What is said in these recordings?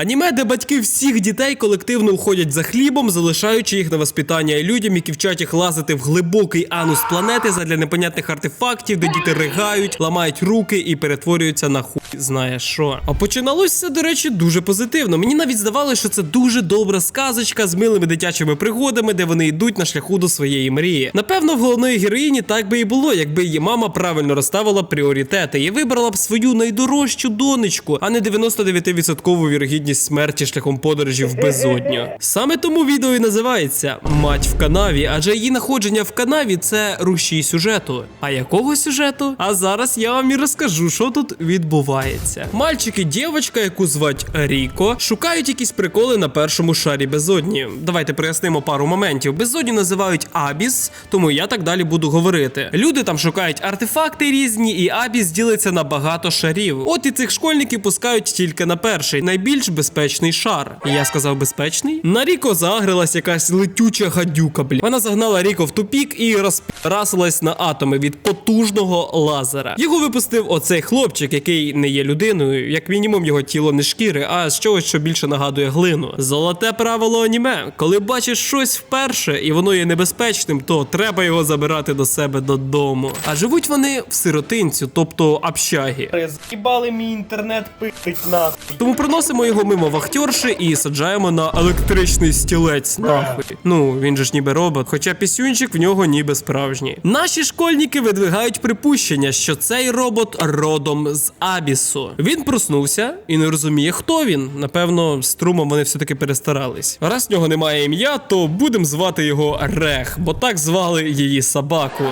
Аніме, де батьки всіх дітей колективно уходять за хлібом, залишаючи їх на воспитання людям, які вчать їх лазити в глибокий анус планети задля непонятних артефактів, де діти ригають, ламають руки і перетворюються на хуй знає що. А починалося до речі, дуже позитивно. Мені навіть здавалося, що це дуже добра сказочка з милими дитячими пригодами, де вони йдуть на шляху до своєї мрії. Напевно, в головної героїні так би і було, якби її мама правильно розставила пріоритети і вибрала б свою найдорожчу донечку, а не 99% вірогідність смерті шляхом подорожі в безодню. Саме тому відео і називається Мать в канаві, адже її находження в канаві це рушій сюжету. А якого сюжету? А зараз я вам і розкажу, що тут відбувається. Мальчик і дівчинка, яку звать Ріко, шукають якісь приколи на першому шарі безодні. Давайте прояснимо пару моментів. Безодню називають Абіс, тому я так далі буду говорити. Люди там шукають артефакти різні, і Абіс ділиться на багато шарів. От і цих школьників пускають тільки на перший, найбільш безпечний шар. Я сказав безпечний? На Ріко загрилась якась летюча гадюка, бля. Вона загнала Ріко в тупік і розпрасилась на атоми від потужного лазера. Його випустив оцей хлопчик, який не є людиною, як мінімум його тіло не шкіри, а з чогось, що більше нагадує глину. Золоте правило аніме. Коли бачиш щось вперше і воно є небезпечним, то треба його забирати до себе додому. А живуть вони в сиротинцю, тобто общагі. З'їбали мій інтернет пить нахуй. Тому приносимо його мимо вахтерши і саджаємо на електричний стілець. Нахуй. Ну він же ж ніби робот, хоча пісюнчик в нього ніби справжній. Наші школьники видвигають припущення, що цей робот родом з Абісу. Він проснувся і не розуміє, хто він. Напевно, з трумом вони все-таки перестарались. Раз в нього немає ім'я, то будемо звати його Рех, бо так звали її собаку.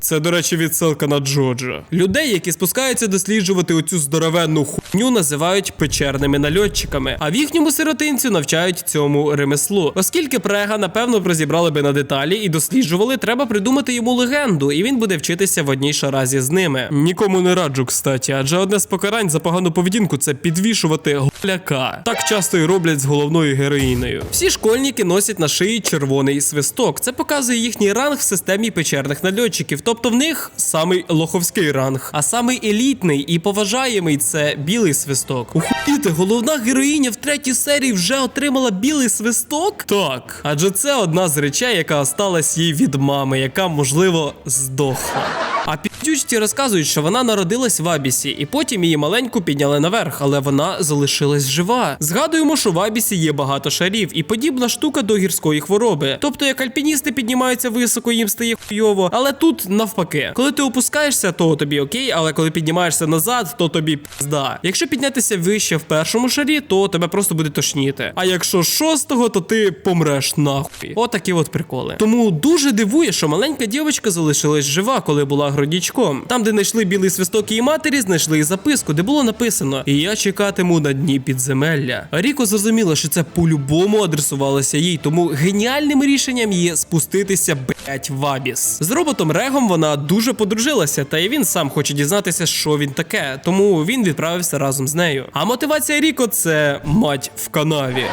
Це, до речі, відсилка на Джоджо. Людей, які спускаються досліджувати оцю здоровенну хуйню, називають печерними нальотчиками, а в їхньому сиротинцю навчають цьому ремеслу. Оскільки прега, напевно, розібрали би на деталі і досліджували, треба придумати йому легенду, і він буде вчитися в одній шаразі з ними. Нікому не раджу, кстати, адже одне з покарань за погану поведінку це підвішувати голяка. Так часто і роблять з головною героїнею. Всі школьники носять на шиї червоний свисток. Це показує їхній ранг в системі печерних нальотчиків. Тобто в них самий лоховський ранг, а самий елітний і поважаємий це білий свисток. Ухуїти, головна героїня в третій серії вже отримала білий свисток? Так, адже це одна з речей, яка осталась їй від мами, яка можливо здохла. А підючці розказують, що вона народилась в Абісі, і потім її маленьку підняли наверх, але вона залишилась жива. Згадуємо, що в Абісі є багато шарів, і подібна штука до гірської хвороби. Тобто, як альпіністи піднімаються високо, їм стає хуйово, але тут навпаки. Коли ти опускаєшся, то тобі окей, але коли піднімаєшся назад, то тобі пізда. Якщо піднятися вище в першому шарі, то тебе просто буде тошніти. А якщо шостого, то ти помреш нахуй. Отакі от приколи. Тому дуже дивує, що маленька дівчинка залишилась жива, коли була річком. Там, де знайшли білий свисток її матері, знайшли і записку, де було написано: я чекатиму на дні підземелля. Ріко зрозуміла, що це по-любому адресувалося їй, тому геніальним рішенням є спуститися б. Еть в Абіс З роботом Регом вона дуже подружилася, та й він сам хоче дізнатися, що він таке, тому він відправився разом з нею. А мотивація Ріко це мать в канаві.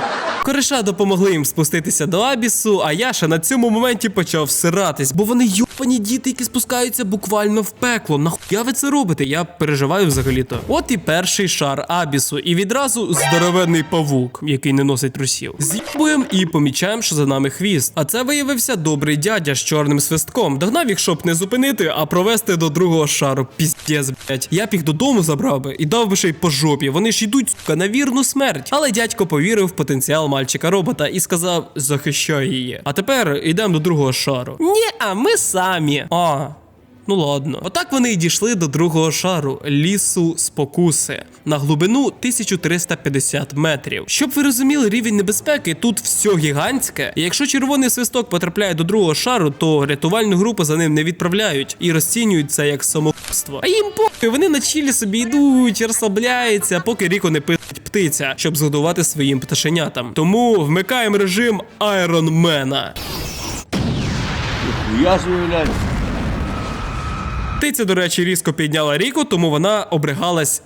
Кореша допомогли їм спуститися до Абісу, а Яша на цьому моменті почав сиратись, бо вони йопані діти, які спускаються буквально в пекло. Нахуя ви це робите? Я переживаю взагалі-то. От і перший шар Абісу, і відразу здоровенний павук, який не носить трусів. З'їбуємо і помічаємо, що за нами хвіст. А це виявився добрий дядя чорним свистком. Догнав їх, щоб не зупинити, а провести до другого шару. Піздець, блять. Я б їх додому забрав би і дав би ще й по жопі. Вони ж йдуть сука, на вірну смерть. Але дядько повірив в потенціал мальчика робота і сказав: захищай її. А тепер йдемо до другого шару. Ні, а ми самі. А. Ну ладно. Отак вони й дійшли до другого шару лісу спокуси на глибину 1350 метрів. Щоб ви розуміли рівень небезпеки, тут все гігантське. І якщо червоний свисток потрапляє до другого шару, то рятувальну групу за ним не відправляють і розцінюють це як самогубство. А їм похуй, вони на чілі собі йдуть, розслабляються, поки Ріко не пиздить птиця, щоб згодувати своїм пташенятам. Тому вмикаємо режим Айронмена. Я блядь. Птиця, до речі, різко підняла Ріку, тому вона обригалась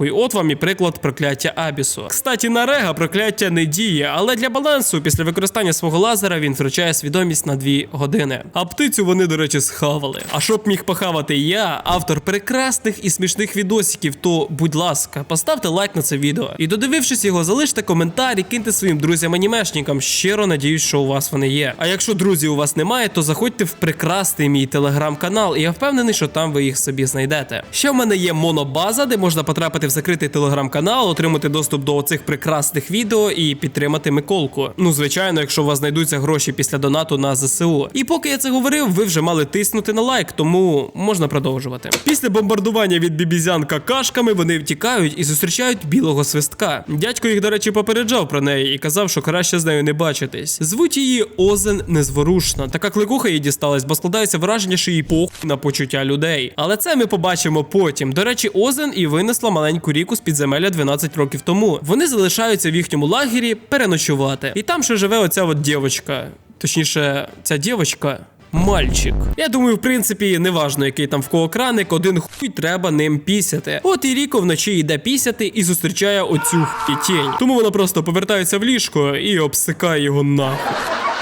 нахуй. От вам і приклад прокляття Абісу. Кстати, на Рега прокляття не діє, але для балансу після використання свого лазера він втрачає свідомість на 2 години. А птицю вони, до речі, схавали. А щоб міг похавати я, автор прекрасних і смішних відосиків, то будь ласка, поставте лайк на це відео. І додивившись його, залиште коментар і киньте своїм друзям-анімешникам. Щиро надіюсь, що у вас вони є. А якщо друзів у вас немає, то заходьте в прекрасний мій телеграм-канал, і я впевнений, що там ви їх собі знайдете. Ще в мене є монобаза, де можна потрапити в закритий телеграм-канал, отримати доступ до оцих прекрасних відео і підтримати Миколку. Ну, звичайно, якщо у вас знайдуться гроші після донату на ЗСУ. І поки я це говорив, ви вже мали тиснути на лайк, тому можна продовжувати. Після бомбардування від бібізян какашками вони втікають і зустрічають білого свистка. Дядько їх, до речі, попереджав про неї і казав, що краще з нею не бачитись. Звуть її Озен Незворушна. Така кликуха їй дісталась, бо складається враження, що їй похуй на почуття людей. Але це ми побачимо потім. До речі, Озен і винесла маленьку ріку з підземелля 12 років тому. Вони залишаються в їхньому лагері переночувати. І там ще живе оця от дівочка. Точніше, ця дівочка. Мальчик. Я думаю, в принципі, неважно, який там в кого краник, один хуй треба ним пісяти. От і Ріко вночі йде пісяти і зустрічає оцю хуй тінь. Тому вона просто повертається в ліжко і обсикає його нахуй.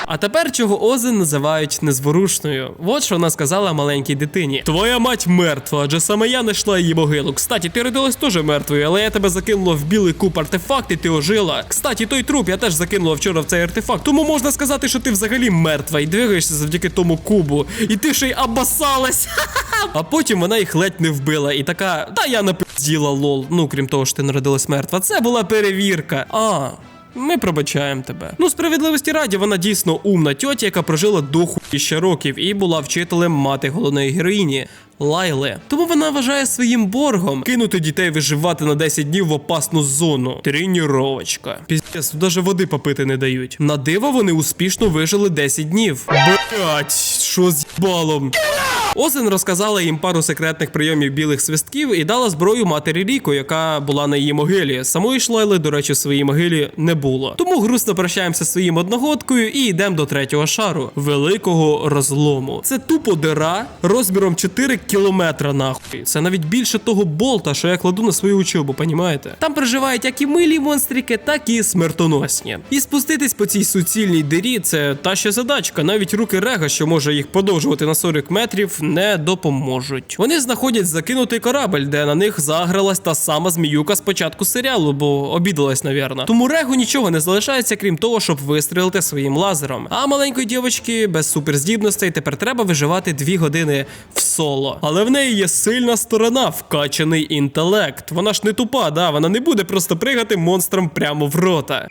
А тепер чого Озен називають незворушною. От що вона сказала маленькій дитині: Твоя мать мертва, адже саме я знайшла її могилу. Кстати, ти родилась теж мертвою, але я тебе закинула в білий куб артефакт, і ти ожила. Кстати, той труп я теж закинула вчора в цей артефакт. Тому можна сказати, що ти взагалі мертва і двигаєшся завдяки тому кубу. І ти ще й обоссалась. А потім вона їх ледь не вбила, і така, та я напизділа лол. Ну крім того, що ти народилась мертва. Це була перевірка. А. Ми пробачаємо тебе. Ну, справедливості раді, вона дійсно умна тьотя, яка прожила до хуїща років і була вчителем мати головної героїні. Лайли. Тому вона вважає своїм боргом кинути дітей виживати на 10 днів в опасну зону. Тренуровочка. Піздець, тут даже води попити не дають. На диво вони успішно вижили 10 днів. Блять, що з їбалом? Озен розказала їм пару секретних прийомів білих свистків і дала зброю матері Ріко, яка була на її могилі. Самої Шлайли, до речі, в своїй могилі не було. Тому грустно прощаємося зі своїм одногодкою і йдемо до третього шару великого розлому. Це тупо дира розміром 4 кілометра нахуй. Це навіть більше того болта, що я кладу на свою учобу, понімаєте? Там проживають як і милі монстрики, так і смертоносні. І спуститись по цій суцільній дирі це та ще задачка. Навіть руки Рега, що може їх подовжувати на 40 метрів, не допоможуть. Вони знаходять закинутий корабль, де на них загралась та сама зміюка з початку серіалу, бо обідалась, навірно. Тому Регу нічого не залишається, крім того, щоб вистрілити своїм лазером. А маленької дівочки без суперздібностей тепер треба виживати 2 години в соло. Але в неї є сильна сторона, вкачаний інтелект. Вона ж не тупа, да, вона не буде просто пригати монстрам прямо в рота.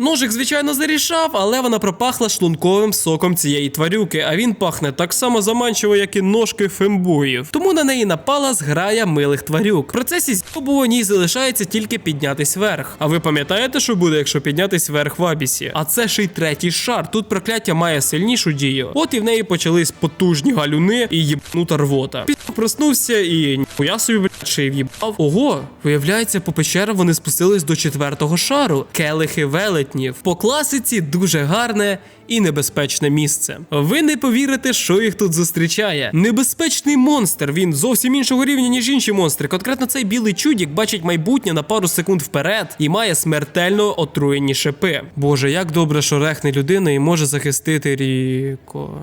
Ножик, звичайно, зарішав, але вона пропахла шлунковим соком цієї тварюки, а він пахне так само заманчиво, як і ножки фембуїв. Тому на неї напала зграя милих тварюк. В процесі з'єбування їй залишається тільки піднятись вверх. А ви пам'ятаєте, що буде, якщо піднятись вверх в абісі? А це ще й третій шар. Тут прокляття має сильнішу дію. От і в неї почались потужні галюни і їбнута рвота. Після проснувся і ніхуя собі, блядь, ще й. Ого, виявляється, по печерам вони спустились до четвертого шару. Келихи велетнів. По класиці дуже гарне і небезпечне місце. Ви не повірите, що їх тут зустрічає. Небезпечний монстр. Він зовсім іншого рівня, ніж інші монстри. Конкретно цей білий чудік бачить майбутнє на пару секунд вперед і має смертельно отруєні шипи. Боже, як добре, що рехне людина і може захистити Ріко.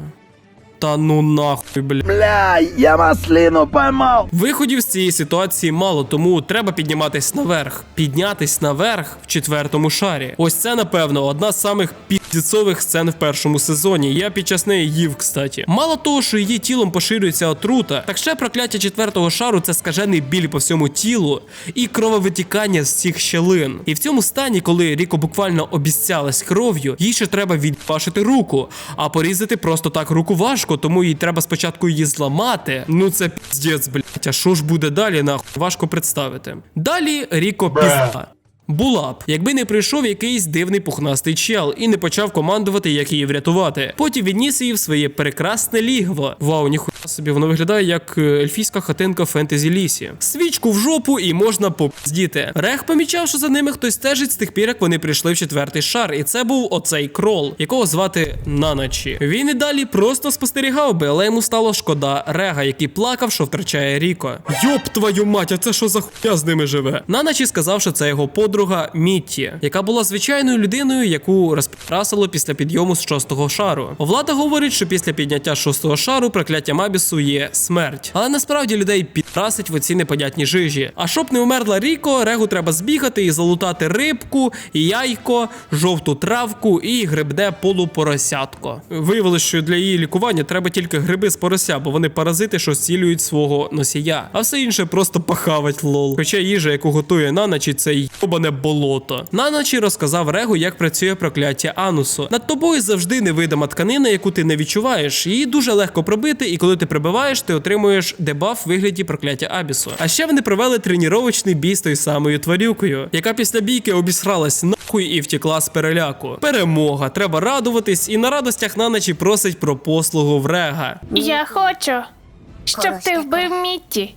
Та ну нахуй, бля. Бля, я маслину поймал. Виходів з цієї ситуації мало, тому треба підніматись наверх. Піднятись наверх в четвертому шарі. Ось це, напевно, одна з самих піздіцових сцен в першому сезоні. Я під час неї їв, кстати. Мало того, що її тілом поширюється отрута, так ще прокляття четвертого шару це скажений біль по всьому тілу і крововитікання з цих щелин. І в цьому стані, коли Ріко буквально обіцялась кров'ю, їй ще треба відпашити руку, а порізати просто так руку важко, тому їй треба спочатку її зламати. Ну це піздець, блять. А що ж буде далі? Нахуй важко представити. Далі Ріко пізда. Була б, якби не прийшов якийсь дивний пухнастий чел і не почав командувати, як її врятувати. Потім відніс її в своє прекрасне лігво. Вау, ніхуя собі, воно виглядає як е, ельфійська хатинка фентезі лісі. Свічку в жопу і можна попздіти. Рех помічав, що за ними хтось стежить з тих пір, як вони прийшли в четвертий шар, і це був оцей крол, якого звати Наначі. Він і далі просто спостерігав би, але йому стало шкода Рега, який плакав, що втрачає Ріко. Йоп твою мать, а це що за хуя з ними живе? Наначі сказав, що це його подруга Мітті, яка була звичайною людиною, яку розпрасило після підйому з шостого шару. Влада говорить, що після підняття шостого шару прокляття Мабісу є смерть. Але насправді людей підрасить в оці непонятні жижі. А щоб не умерла Ріко, Регу треба збігати і залутати рибку, яйко, жовту травку і грибне полупоросятко. Виявилось, що для її лікування треба тільки гриби з порося, бо вони паразити, що зцілюють свого носія. А все інше просто пахавать лол. Хоча їжа, яку готує Наначі, це йобане болото. Наначі розказав Регу, як працює прокляття Анусу. Над тобою завжди невидима тканина, яку ти не відчуваєш. Її дуже легко пробити, і коли ти прибиваєш, ти отримуєш дебаф в вигляді прокляття Абісу. А ще вони провели тренувальний бій з тою самою тварюкою, яка після бійки обісралась нахуй і втекла з переляку. Перемога, треба радуватись, і на радостях Наначі просить про послугу в Рега. Я хочу, щоб ти вбив Мітті.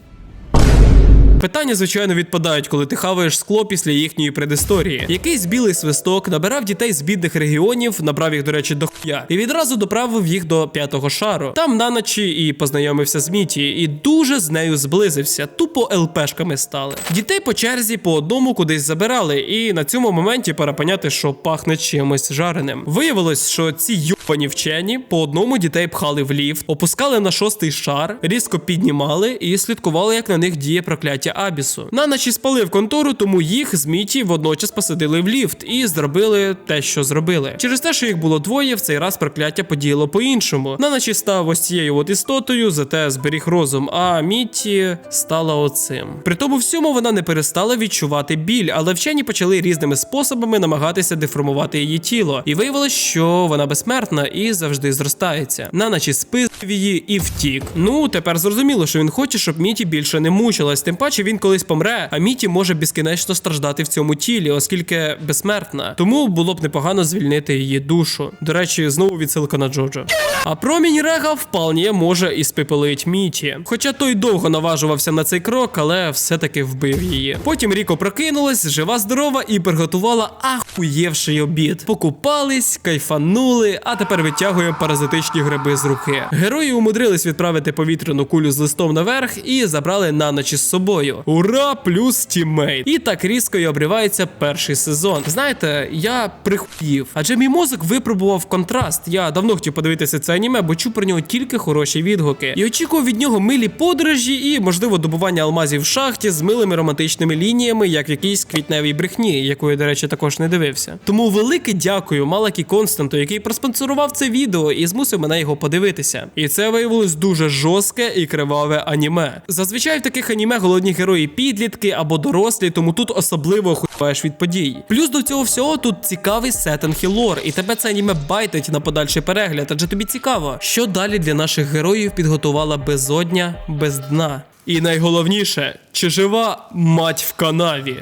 Питання, звичайно, відпадають, коли ти хаваєш скло після їхньої предісторії. Якийсь білий свисток набирав дітей з бідних регіонів, набрав їх, до речі, до хуя, і відразу доправив їх до п'ятого шару. Там на ночі і познайомився з Міті, і дуже з нею зблизився. Тупо ЛПшками стали. Дітей по черзі по одному кудись забирали, і на цьому моменті пора поняти, що пахне чимось жареним. Виявилось, що ці юпані вчені по одному дітей пхали в ліфт, опускали на шостий шар, різко піднімали і слідкували, як на них діє прокляття Абісу. На ночі спалив контору, тому їх з Міті водночас посадили в ліфт і зробили те, що зробили. Через те, що їх було двоє, в цей раз прокляття подіяло по-іншому. На ночі став ось цією от істотою, зате зберіг розум. А Міті стала оцим. При тому всьому вона не перестала відчувати біль, але вчені почали різними способами намагатися деформувати її тіло. І виявилось, що вона безсмертна і завжди зростається. На ночі спиздив її і втік. Ну тепер зрозуміло, що він хоче, щоб Міті більше не мучилась. Тим паче він колись помре, а Міті може безкінечно страждати в цьому тілі, оскільки безсмертна. Тому було б непогано звільнити її душу. До речі, знову відсилка на Джоджо. А промінь Рега вполне може і спепелить Міті. Хоча той довго наважувався на цей крок, але все-таки вбив її. Потім Ріко прокинулась, жива, здорова і приготувала ахуєвший обід. Покупались, кайфанули, а тепер витягуємо паразитичні гриби з руки. Герої умудрились відправити повітряну кулю з листом наверх і забрали на ночі з собою. Ура! Плюс тіммейт. І так різко і обривається перший сезон. Знаєте, я прихуїв, адже мій мозок випробував контраст. Я давно хотів подивитися це аніме, бо чув про нього тільки хороші відгуки. І очікував від нього милі подорожі і, можливо, добування алмазів в шахті з милими романтичними лініями, як в якійсь квітневій брехні, яку я, до речі, також не дивився. Тому велике дякую Малакі Константу, який проспонсорував це відео і змусив мене його подивитися. І це виявилось дуже жорстке і криваве аніме. Зазвичай в таких аніме головні герої підлітки або дорослі, тому тут особливо хуєш від подій. Плюс до цього всього тут цікавий сеттинг і лор, і тебе це аніме байтить на подальший перегляд, адже тобі цікаво, що далі для наших героїв підготувала безодня без дна. І найголовніше, чи жива мать в канаві.